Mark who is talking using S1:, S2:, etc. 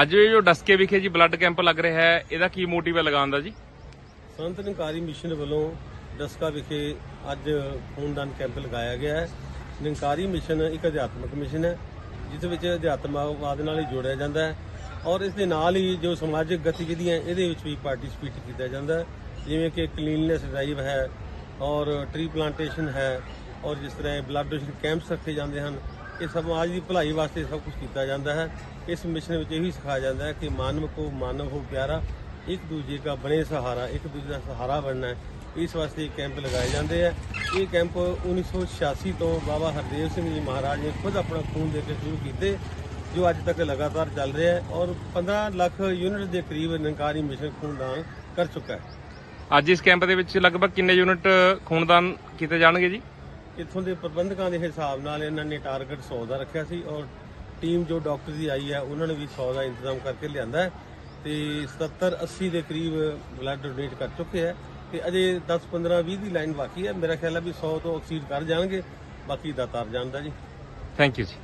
S1: ਅੱਜ ਇਹ ਜੋ ਡਸਕੇ ਵਿਖੇ ਜੀ ਬਲੱਡ ਕੈਂਪ ਲੱਗ ਰਿਹਾ ਹੈ, ਇਹਦਾ ਕੀ ਮੋਟਿਵ ਹੈ ਲਗਾਉਣ ਦਾ ਜੀ?
S2: ਸੰਤ ਨਿਕਾਰੀ ਮਿਸ਼ਨ ਵੱਲੋਂ ਡਸਕਾ ਵਿਖੇ ਅੱਜ ਖੂਨਦਾਨ ਕੈਂਪ ਲਗਾਇਆ ਗਿਆ ਹੈ। ਨਿਕਾਰੀ ਮਿਸ਼ਨ ਇੱਕ ਅਧਿਆਤਮਕ ਮਿਸ਼ਨ ਹੈ, ਜਿਸ ਵਿੱਚ ਅਧਿਆਤਮਵਾਦ ਨਾਲ ਹੀ ਜੋੜਿਆ ਜਾਂਦਾ ਹੈ ਔਰ ਇਸ ਦੇ ਨਾਲ ਹੀ ਜੋ ਸਮਾਜਿਕ ਗਤੀਵਿਧੀਆਂ ਇਹਦੇ ਵਿੱਚ ਵੀ ਪਾਰਟਿਸਿਪੇਟ ਕੀਤਾ ਜਾਂਦਾ ਹੈ, ਜਿਵੇਂ ਕਿ ਕਲੀਨਨੈਸ ਡਰਾਈਵ ਹੈ ਔਰ ਟ੍ਰੀ ਪਲਾਂਟੇਸ਼ਨ ਹੈ ਔਰ ਜਿਸ ਤਰ੍ਹਾਂ ਬਲੱਡ ਡੋਨੇਸ਼ਨ ਕੈਂਪਸ ਰੱਖੇ ਜਾਂਦੇ ਹਨ ਇਹ ਸਮਾਜ ਦੀ ਭਲਾਈ ਵਾਸਤੇ ਸਭ ਕੁਝ ਕੀਤਾ ਜਾਂਦਾ ਹੈ। ਇਸ ਮਿਸ਼ਨ ਵਿੱਚ ਇਹੀ ਸਿਖਾਇਆ ਜਾਂਦਾ ਹੈ ਕਿ ਮਾਨਵ ਕੋ ਮਾਨਵ ਹੋ ਪਿਆਰਾ, ਇੱਕ ਦੂਜੇ ਦਾ ਬਣੇ ਸਹਾਰਾ, ਇੱਕ ਦੂਜੇ ਦਾ ਸਹਾਰਾ ਬਣਨਾ ਹੈ। ਇਸ ਵਾਸਤੇ ਇਹ ਕੈਂਪ ਲਗਾਏ ਜਾਂਦੇ ਆ ਇਹ ਕੈਂਪ 1986 ਤੋਂ ਬਾਬਾ ਹਰਦੇਵ ਸਿੰਘ ਜੀ ਮਹਾਰਾਜ ਨੇ ਖੁਦ ਆਪਣਾ ਖੂਨ ਦੇ ਕੇ ਸ਼ੁਰੂ ਕੀਤੇ, ਜੋ ਅੱਜ ਤੱਕ ਲਗਾਤਾਰ ਚੱਲ ਰਿਹਾ ਹੈ ਔਰ 15 ਲੱਖ ਯੂਨਿਟ ਦੇ ਕਰੀਬ ਨਿਰੰਕਾਰੀ ਮਿਸ਼ਨ ਖੂਨਦਾਨ ਕਰ ਚੁੱਕਾ ਹੈ।
S1: ਅੱਜ ਇਸ ਕੈਂਪ ਦੇ ਵਿੱਚ ਲਗਭਗ ਕਿੰਨੇ ਯੂਨਿਟ ਖੂਨਦਾਨ ਕੀਤੇ ਜਾਣਗੇ ਜੀ?
S2: ਇੱਥੋਂ ਦੇ ਪ੍ਰਬੰਧਕਾਂ ਦੇ ਹਿਸਾਬ ਨਾਲ ਇਹਨਾਂ ਨੇ ਟਾਰਗੇਟ 100 ਦਾ ਰੱਖਿਆ ਸੀ ਔਰ ਟੀਮ ਜੋ ਡਾਕਟਰ ਦੀ ਆਈ ਹੈ, ਉਹਨਾਂ ਨੇ ਵੀ 100 ਦਾ ਇੰਤਜ਼ਾਮ ਕਰਕੇ ਲਿਆਂਦਾ ਹੈ ਤੇ 70 80 ਦੇ ਕਰੀਬ ਬਲੱਡ ਡੋਨੇਟ ਕਰ ਚੁੱਕੇ ਹੈ ਤੇ ਅਜੇ 10 15 20 ਦੀ ਲਾਈਨ ਬਾਕੀ ਹੈ। ਮੇਰਾ ਖਿਆਲ ਹੈ ਵੀ 100 ਤੋਂ ਐਕਸੀਡ ਕਰ ਜਾਣਗੇ, ਬਾਕੀ ਦਾ ਤਾਰ ਜਾਣਦਾ ਜੀ।
S1: ਥੈਂਕ ਯੂ ਜੀ